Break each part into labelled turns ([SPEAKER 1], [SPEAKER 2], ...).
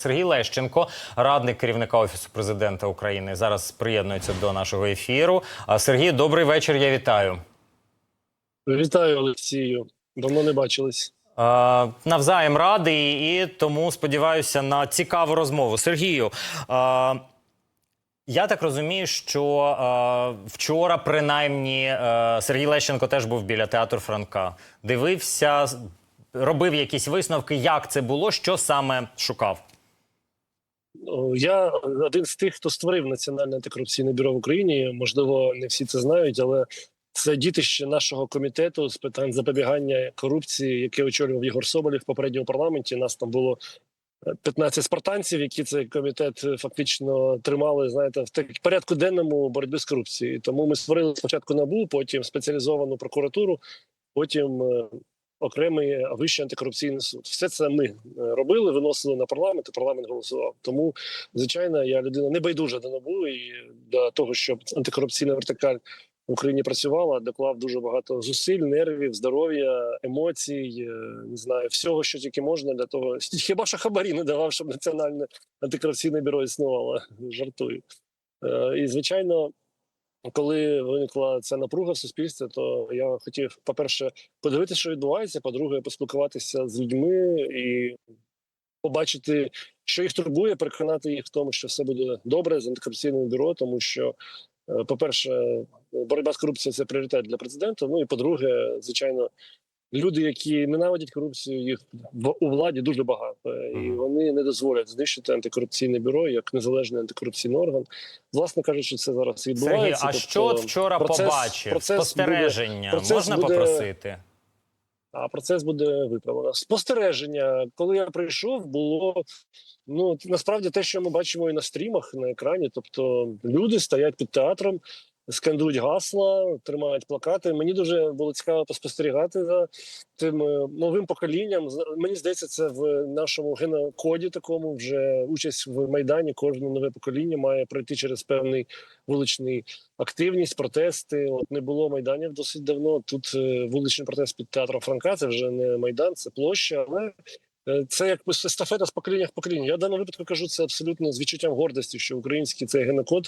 [SPEAKER 1] Сергій Лещенко, радник керівника офісу президента України, зараз приєднується до нашого ефіру. А Сергій, добрий вечір. Я вітаю.
[SPEAKER 2] Вітаю, Олексію. Давно не бачились.
[SPEAKER 1] Навзаєм радий і тому сподіваюся на цікаву розмову. Сергію. Я так розумію, що е, вчора, принаймні, е, Сергій Лещенко теж був біля театру Франка. Дивився, робив якісь висновки, як це було, що саме шукав.
[SPEAKER 2] Я один з тих, хто створив Національне антикорупційне бюро в Україні. Можливо, не всі це знають, але це дітище нашого комітету з питань запобігання корупції, яке очолював Єгор Соболєв в попередньому парламенті. Нас там було е, 15 спартанців, які цей комітет е, фактично тримали. Знаєте, в порядку денному боротьби з корупцією. Тому ми створили спочатку набу, потім спеціалізовану прокуратуру, потім. Е, Окремий вищий антикорупційний суд. Все це ми е, робили, виносили на парламент, і парламент голосував. Тому, звичайно, я людина не байдужа до набу і до того, щоб антикорупційна вертикаль в Україні працювала, доклав дуже багато зусиль, нервів, здоров'я, емоцій, е, не знаю, всього, що тільки можна для того. Хіба що хабарі не давав, щоб національне антикорупційне бюро існувало. Жартую. Е, І звичайно. Коли виникла ця напруга в суспільстві, то я хотів, по-перше, подивитися, що відбувається. По-друге, поспілкуватися з людьми і побачити, що їх турбує, переконати їх в тому, що все буде добре з антикорупційним бюро, тому що, е, по-перше, боротьба з корупцією це пріоритет для президента. Ну і по-друге, звичайно, люди, які ненавидять корупцію, їх в у владі дуже багато, і вони не дозволять знищити антикорупційне бюро як незалежний антикорупційний орган. Власне кажучи, це зараз
[SPEAKER 1] Сергій, а
[SPEAKER 2] тобто
[SPEAKER 1] що вчора
[SPEAKER 2] процес-
[SPEAKER 1] побачив?
[SPEAKER 2] процес буде-
[SPEAKER 1] Спостереження
[SPEAKER 2] процес
[SPEAKER 1] можна
[SPEAKER 2] буде-
[SPEAKER 1] попросити?
[SPEAKER 2] а процес буде виправлено. Спостереження, коли я прийшов, було ну насправді те, що ми бачимо і на стрімах на екрані. Тобто люди стоять під театром, скандують гасла, тримають плакати. Мені дуже було цікаво поспостерігати за тим е, новим поколінням. Мені здається, це в нашому генокоді такому вже участь в майдані. Кожне нове покоління має пройти через певний вуличний активність, протести. От не було майданів досить давно. Тут е, вуличний протест під театром Франка. Це вже не майдан, це площа, але. е, Це як естафета з покоління в покоління. Я в даному випадку кажу це абсолютно з відчуттям гордості, що український цей генокод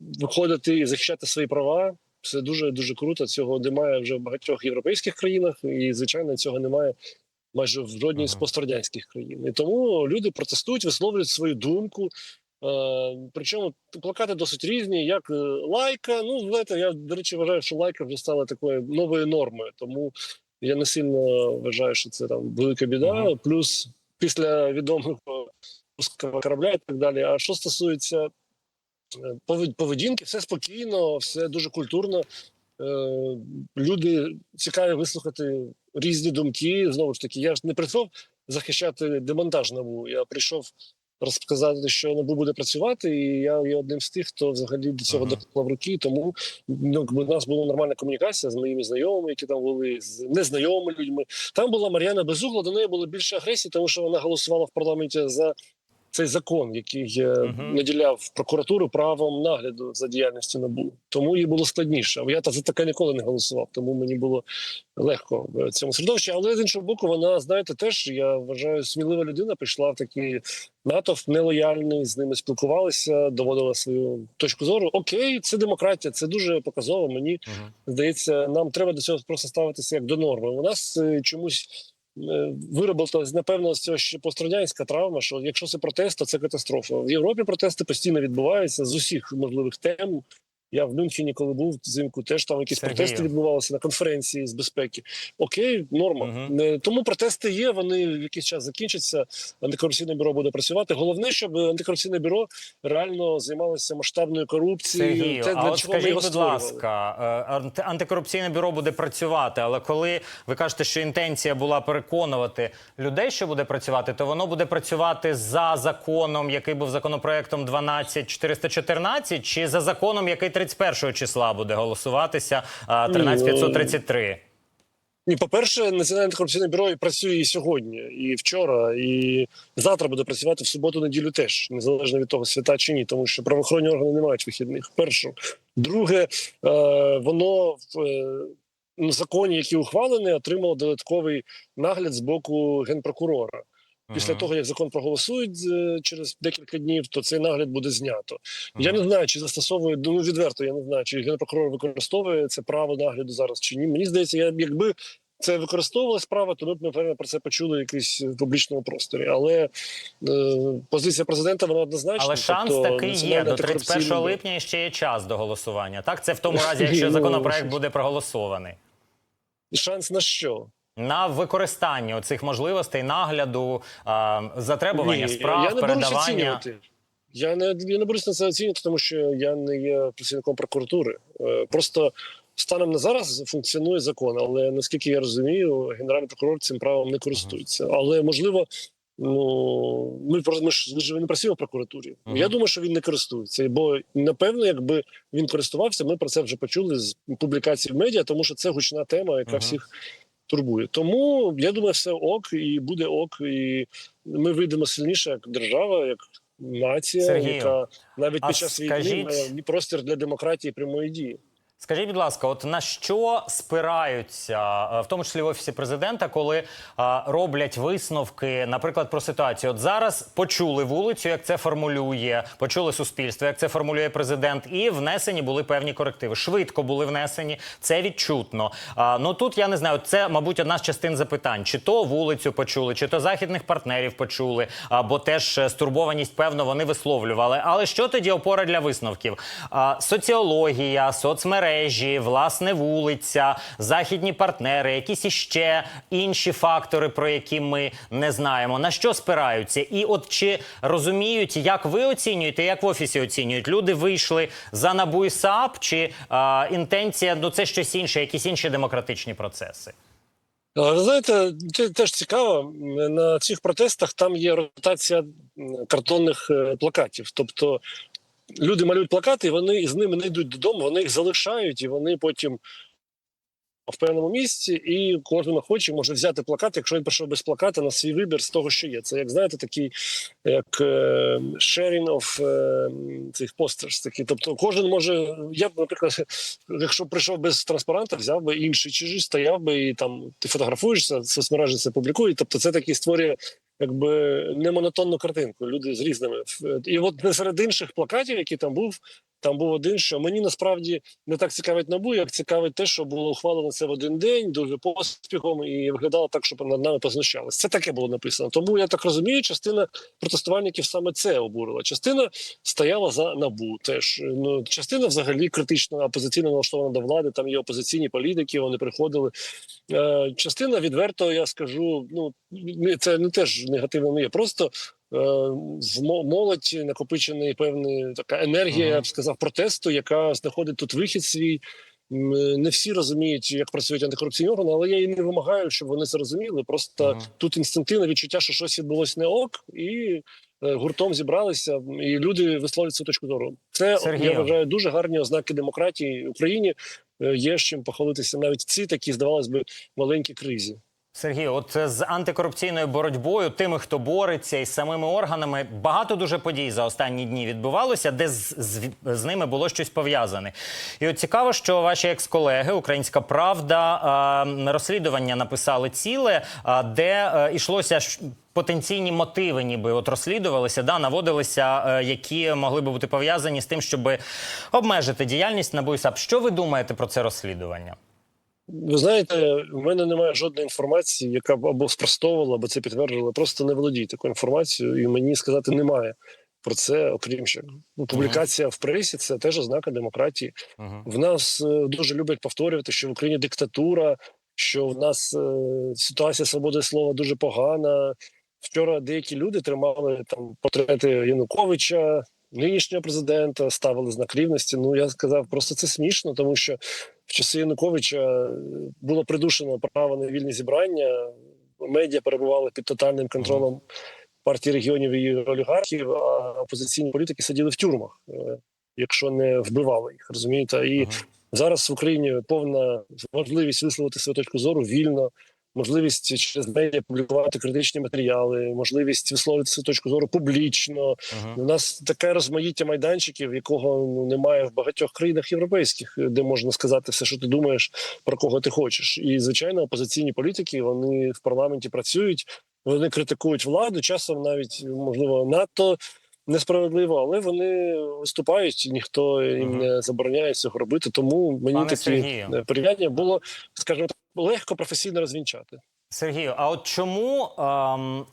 [SPEAKER 2] виходити і захищати свої права. Це дуже дуже круто. Цього немає вже в багатьох європейських країнах, і звичайно цього немає майже в жодній з пострадянських країн. І тому люди протестують, висловлюють свою думку. Е, причому плакати досить різні, як е, лайка. Ну, знаєте, я до речі вважаю, що лайка вже стала такою новою нормою. Тому я не сильно вважаю, що це там велика біда.
[SPEAKER 1] Ага.
[SPEAKER 2] Плюс після відомого корабля і так далі. А що стосується поведінки, все спокійно, все дуже культурно. Е, Люди цікаві вислухати різні думки. Знову ж таки, я ж не прийшов захищати демонтаж НАБУ. Я прийшов розказати, що НАБУ буде працювати, і я є одним з тих, хто взагалі до цього
[SPEAKER 1] Ага.
[SPEAKER 2] доклав руки. Тому ну, у нас була нормальна комунікація з моїми знайомими, які там були, з незнайомими людьми. Там була Мар'яна Безугла, до неї було більше агресії, тому що вона голосувала в парламенті за цей закон, який
[SPEAKER 1] Мгм.
[SPEAKER 2] наділяв прокуратуру правом нагляду за діяльністю НАБУ. Тому їй було складніше. Я та за таке ніколи не голосував, тому мені було легко в цьому середовищі. Але з іншого боку, вона знаєте, теж я вважаю, смілива людина прийшла в такий натовп нелояльний, з ними спілкувалися, доводила свою точку зору. Окей, це демократія, це дуже показово. Мені
[SPEAKER 1] Мгм.
[SPEAKER 2] здається, нам треба до цього просто ставитися як до норми. У нас е, чомусь виробилась, напевно, з цього ще пострадянська травма, що якщо це протест, то це катастрофа. В Європі протести постійно відбуваються з усіх можливих тем. Я в Мюнхені, коли був взимку, теж там якісь
[SPEAKER 1] Сергію.
[SPEAKER 2] протести відбувалися на конференції з безпеки. Окей, норма.
[SPEAKER 1] Мгм.
[SPEAKER 2] Е, Тому протести є. Вони в якийсь час закінчаться. Антикорупційне бюро буде працювати. Головне, щоб антикорупційне бюро реально займалося масштабною корупцією.
[SPEAKER 1] Сергію,
[SPEAKER 2] Те,
[SPEAKER 1] а
[SPEAKER 2] для
[SPEAKER 1] от
[SPEAKER 2] чого ми
[SPEAKER 1] скажіть,
[SPEAKER 2] його
[SPEAKER 1] будь ласка, е, антикорупційне бюро буде працювати, але коли ви кажете, що інтенція була переконувати людей, що буде працювати, то воно буде працювати за законом, який був законопроектом 12414, чи за законом, який 31 числа буде голосуватися, а, 13533?
[SPEAKER 2] Ні, по-перше, Національне антикорупційне бюро і працює і сьогодні, і вчора, і завтра буде працювати в суботу-неділю теж, незалежно від того, свята чи ні, тому що правоохоронні органи не мають вихідних. Перше. Друге, е, воно в е, законі, який ухвалений, отримало додатковий нагляд з боку генпрокурора. Після того, як закон проголосують е, через декілька днів, то цей нагляд буде знято. Я не знаю, чи застосовує ну відверто. Я не знаю, чи генпрокурор використовує це право нагляду зараз чи ні. Мені здається, я якби це використовувалось право, то ми б напевно про це почули якось в публічному просторі. Але е, позиція президента вона однозначна.
[SPEAKER 1] Але шанс
[SPEAKER 2] тобто,
[SPEAKER 1] такий є. До
[SPEAKER 2] антикорупційне
[SPEAKER 1] 31
[SPEAKER 2] бюро.
[SPEAKER 1] липня ще є час до голосування. Так, це в тому разі, якщо
[SPEAKER 2] Ну,
[SPEAKER 1] законопроект буде проголосований.
[SPEAKER 2] Шанс на що?
[SPEAKER 1] На використання оцих можливостей нагляду, затребування
[SPEAKER 2] Ні,
[SPEAKER 1] справ,
[SPEAKER 2] я не
[SPEAKER 1] передавання.
[SPEAKER 2] оцінювати. Я не, я не берусь на це оцінювати, тому що я не є працівником прокуратури. Е, Просто станом на зараз функціонує закон, але наскільки я розумію, генеральний прокурор цим правом не користується. Але можливо, ну ми ми ж не працюємо в прокуратурі. Я думаю, що він не користується, бо напевно, якби він користувався, ми про це вже почули з публікацій в медіа, тому що це гучна тема, яка всіх турбує. Тому я думаю, все ок і буде ок, і ми вийдемо сильніше як держава, як нація,
[SPEAKER 1] Сергію,
[SPEAKER 2] яка навіть під час війни
[SPEAKER 1] скажіть-
[SPEAKER 2] має простір для демократії прямої дії.
[SPEAKER 1] Скажіть, будь ласка, от на що спираються, е, в тому числі в офісі президента, коли е, роблять висновки, наприклад, про ситуацію? От зараз почули вулицю, як це формулює, почули суспільство, як це формулює президент, і внесені були певні корективи. Швидко були внесені, це відчутно. А, ну тут я не знаю. Це, мабуть, одна з частин запитань: чи то вулицю почули, чи то західних партнерів почули, або теж е, стурбованість, певно, вони висловлювали. Але що тоді опора для висновків? А, соціологія, соцмережі, власне, вулиця, західні партнери, якісь іще інші фактори, про які ми не знаємо. На що спираються? І от чи розуміють, як ви оцінюєте, як в офісі оцінюють? Люди вийшли за НАБУ і САП, чи а, інтенція ну це щось інше, якісь інші демократичні процеси?
[SPEAKER 2] А, Ви знаєте, це теж цікаво. На цих протестах там є ротація картонних е, плакатів. Тобто люди малюють плакати, і вони з ними не йдуть додому, вони їх залишають, і вони потім в певному місці, і кожен хоче може взяти плакат, якщо він прийшов без плаката на свій вибір з того, що є. Це як знаєте, такий як е, sharing of е, цих постers. Такі, тобто, кожен може. Я б, наприклад, якщо прийшов без транспаранта, взяв би інший чужий, стояв би і там ти фотографуєшся, соцмережі це публікують. Тобто, це такий створює якби не монотонну картинку. Люди з різними. І от серед інших плакатів, які там був, там був один, що мені насправді не так цікавить набу, як цікавить те, що було ухвалено це в один день, дуже поспіхом, і виглядало так, щоб над нами познущалися. Це таке було написано. Тому я так розумію, частина протестувальників саме це обурила. Частина стояла за набу. Теж ну частина взагалі критично опозиційно налаштована до влади. Там є опозиційні політики. Вони приходили. Е, частина відверто, я скажу. Ну це не теж негативно не є. Просто в мо- молодь накопичений певний така енергія, я б сказав, протесту, яка знаходить тут вихід свій. Не всі розуміють, як працюють антикорупційні органи, але я і не вимагаю, щоб вони це розуміли. Просто
[SPEAKER 1] Ага.
[SPEAKER 2] тут інстинктивне відчуття, що щось відбулось не ок, і е, гуртом зібралися, і люди висловлюють свою точку зору. Це
[SPEAKER 1] Сергію.
[SPEAKER 2] я вважаю дуже гарні ознаки демократії в Україні. Е, Є з чим похвалитися навіть ці такі, здавалось би, маленькі кризі.
[SPEAKER 1] Сергій, от е, з антикорупційною боротьбою, тими, хто бореться із самими органами, багато дуже подій за останні дні відбувалося, де з, з, з ними було щось пов'язане. І от цікаво, що ваші екс-колеги, Українська Правда, е, розслідування написали ціле, е, де е, йшлося потенційні мотиви, ніби от розслідувалися, да, наводилися, е, які могли би бути пов'язані з тим, щоб обмежити діяльність НАБУ і. Що ви думаєте про це розслідування?
[SPEAKER 2] Ви знаєте, в мене немає жодної інформації, яка б або спростовувала, або це підтверджувала. Просто не володію такою інформацією, і мені сказати немає про це, окрім що ну, публікація в пресі це теж ознака демократії.
[SPEAKER 1] Угу.
[SPEAKER 2] В нас е, дуже люблять повторювати, що в Україні диктатура, що в нас е, ситуація свободи слова дуже погана. Вчора деякі люди тримали там портрети Януковича, нинішнього президента, ставили знак рівності. Ну я сказав, просто це смішно, тому що в часи Януковича е, було придушено право на вільні зібрання. Медіа перебували під тотальним контролем партії регіонів і олігархів, а опозиційні політики сиділи в тюрмах, е, якщо не вбивали їх, розумієте? І
[SPEAKER 1] Мгм.
[SPEAKER 2] зараз в Україні повна можливість висловити свою точку зору вільно, можливість через медіа публікувати критичні матеріали, можливість висловити свою точку зору публічно.
[SPEAKER 1] Угу.
[SPEAKER 2] У нас таке розмаїття майданчиків, якого ну немає в багатьох країнах європейських, де можна сказати все, що ти думаєш, про кого ти хочеш. І звичайно, опозиційні політики вони в парламенті працюють. вони критикують владу, часом навіть можливо надто несправедливо, але вони виступають, ніхто їм не забороняє цього робити. Тому мені
[SPEAKER 1] Пане
[SPEAKER 2] такі
[SPEAKER 1] Сергію.
[SPEAKER 2] е, порівняння було, скажімо так, легко професійно розвінчати.
[SPEAKER 1] Сергію, а от чому ем,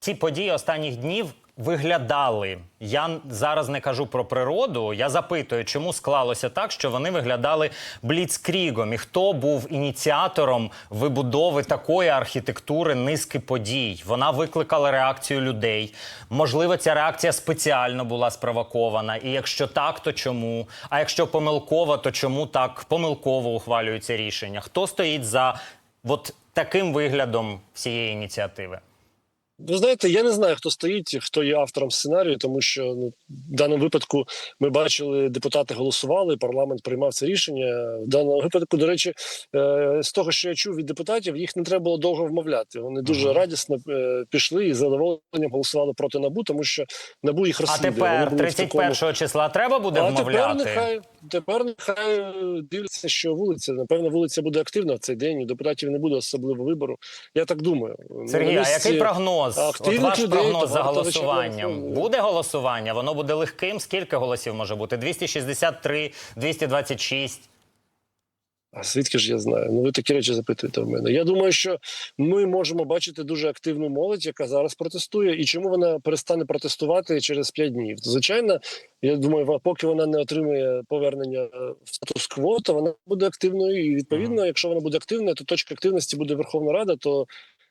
[SPEAKER 1] ті події останніх днів виглядали? Я зараз не кажу про природу. Я запитую, чому склалося так, що вони виглядали бліцкрігом, і хто був ініціатором вибудови такої архітектури низки подій? Вона викликала реакцію людей. Можливо, ця реакція спеціально була спровокована. І якщо так, то чому? А якщо помилково, то чому так помилково ухвалюються рішення? Хто стоїть за от таким виглядом всієї ініціативи?
[SPEAKER 2] Ви знаєте, я не знаю, хто стоїть, хто є автором сценарію, тому що ну, в даному випадку ми бачили, депутати голосували, парламент приймав це рішення. В даному випадку, до речі, е, з того, що я чув від депутатів, їх не треба було довго вмовляти. Вони дуже радісно е, пішли і з задоволенням голосували проти набу, тому що набу їх
[SPEAKER 1] А
[SPEAKER 2] розслідує. Вони
[SPEAKER 1] тепер,
[SPEAKER 2] були в такому-
[SPEAKER 1] числа, треба буде
[SPEAKER 2] а тепер нехай тепер нехай е, дивляться, що вулиця. Напевно, вулиця буде активна в цей день. і Депутатів не буде особливо вибору. Я так думаю.
[SPEAKER 1] Сергій,
[SPEAKER 2] На
[SPEAKER 1] а який прогноз? От ваш
[SPEAKER 2] людей,
[SPEAKER 1] прогноз за голосуванням. Буде голосування? Воно буде легким? Скільки голосів може бути? 263, 226?
[SPEAKER 2] А звідки ж я знаю? Ну ви такі речі запитуєте в мене. Я думаю, що ми можемо бачити дуже активну молодь, яка зараз протестує, і чому вона перестане протестувати через 5 днів. Звичайно, я думаю, поки вона не отримує повернення е, в статус-кво, то вона буде активною. І відповідно, якщо вона буде активною, то точка активності буде Верховна Рада. То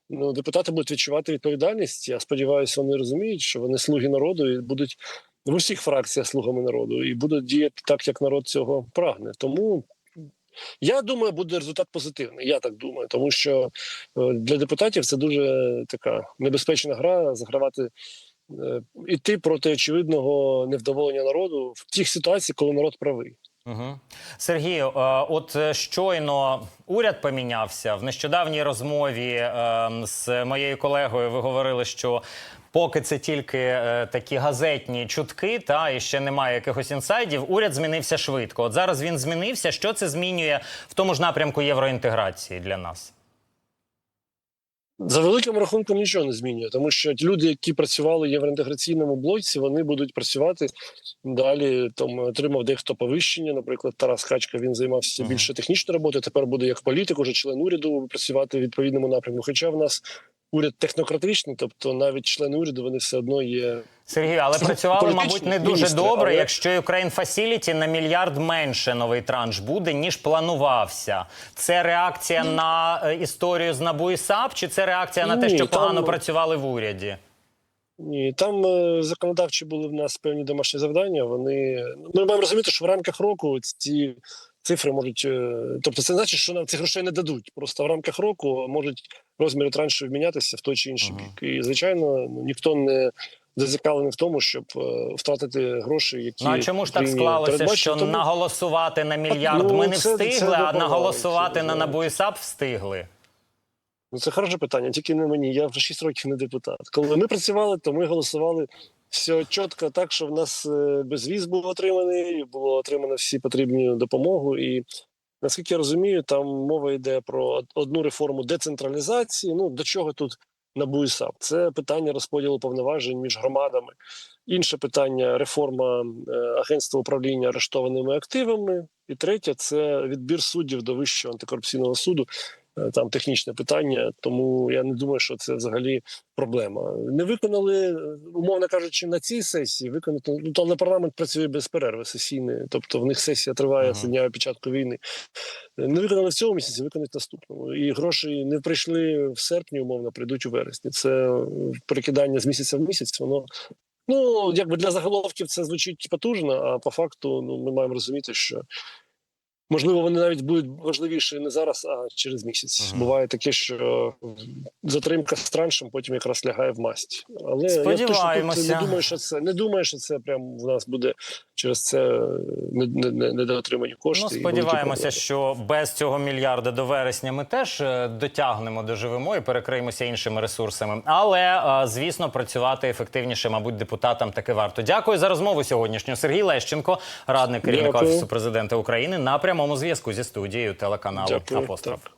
[SPEAKER 2] ну депутати будуть відчувати відповідальність. Я сподіваюся, вони розуміють, що вони слуги народу і будуть в усіх фракціях слугами народу і будуть діяти так, як народ цього прагне. Тому. Я думаю, буде результат позитивний. Я так думаю, тому що е, для депутатів це дуже така небезпечна гра загравати. е, Іти проти очевидного невдоволення народу в тих ситуаціях, коли народ правий.
[SPEAKER 1] Угу. Сергію, е, от е, щойно уряд помінявся в нещодавній розмові е, з моєю колегою. Ви говорили, що поки це тільки такі газетні чутки, та і ще немає якихось інсайдів. Уряд змінився швидко. От зараз він змінився. Що це змінює в тому ж напрямку євроінтеграції для нас?
[SPEAKER 2] За великим рахунком нічого не змінює, тому що ті люди, які працювали в євроінтеграційному блоці, вони будуть працювати далі. Там отримав дехто повищення. Наприклад, Тарас Качка він займався більше технічною роботою. Тепер буде як політик, уже член уряду працювати в відповідному напрямку. Хоча в нас уряд технократичний, тобто навіть члени уряду вони все одно є
[SPEAKER 1] Сергію, але працювали, мабуть, не дуже
[SPEAKER 2] міністри,
[SPEAKER 1] добре,
[SPEAKER 2] але-
[SPEAKER 1] якщо Ukraine Facility на мільярд менше новий транш буде, ніж планувався. Це реакція на е, історію з НАБУ і САП, чи це реакція на те,
[SPEAKER 2] Ні,
[SPEAKER 1] що
[SPEAKER 2] там-
[SPEAKER 1] погано працювали в уряді?
[SPEAKER 2] Ні, там е, законодавчі були в нас певні домашні завдання. Вони ми маємо розуміти, що в рамках року ці цифри можуть, е, тобто це значить, що нам цих грошей не дадуть. Просто в рамках року можуть розміри траншів мінятися в той чи інший
[SPEAKER 1] Ага.
[SPEAKER 2] бік. І звичайно, ну, ніхто не зацікавлений в тому, щоб е, втратити гроші, які
[SPEAKER 1] Ну а чому ж так склалося, що
[SPEAKER 2] Тому-
[SPEAKER 1] наголосувати на мільярд
[SPEAKER 2] Ну,
[SPEAKER 1] ми не
[SPEAKER 2] це- це
[SPEAKER 1] встигли, а наголосувати
[SPEAKER 2] це
[SPEAKER 1] на. НАБУ і САП встигли?
[SPEAKER 2] Ну, це хороше питання, тільки не мені. Я вже 6 років не депутат. Коли ми працювали, то ми голосували все чітко так, що в нас е, безвіз був отриманий, було отримано всі потрібні допомогу. І наскільки я розумію, там мова йде про одну реформу децентралізації. Ну до чого тут НАБУ? Це питання розподілу повноважень між громадами. Інше питання реформа е, агентства управління арештованими активами. І третє це відбір суддів до Вищого антикорупційного суду. Е, Там технічне питання, тому я не думаю, що це взагалі проблема. Не виконали, е, умовно кажучи, на цій сесії виконати. Ну, але парламент працює без перерви сесійної, тобто в них сесія триває
[SPEAKER 1] Ага.
[SPEAKER 2] з дня початку війни. Е, Не виконали в цьому місяці, виконають наступному. І гроші не прийшли в серпні, умовно, прийдуть у вересні. Це перекидання з місяця в місяць. Воно ну якби для заголовків це звучить потужно, а по факту ну ми маємо розуміти, що. Можливо, вони навіть будуть важливіші не зараз, а через місяць.
[SPEAKER 1] Ага.
[SPEAKER 2] Буває таке, що затримка з траншем потім якраз лягає в масть. Але я точно тут
[SPEAKER 1] Сподіваємося.
[SPEAKER 2] не думаю, що це не думаю, що це прям в нас буде через це не- не- не- недоотримані кошти.
[SPEAKER 1] Ну, сподіваємося, що без цього мільярда до вересня ми теж е, дотягнемо, доживемо і перекриємося іншими ресурсами. Але е, звісно, працювати ефективніше, мабуть, депутатам таки варто. Дякую за розмову сьогоднішню. Сергій Лещенко, радник керівника офісу президента України, на прямому зв'язку зі студією телеканалу
[SPEAKER 2] Дякую.
[SPEAKER 1] Апостроф.
[SPEAKER 2] Так.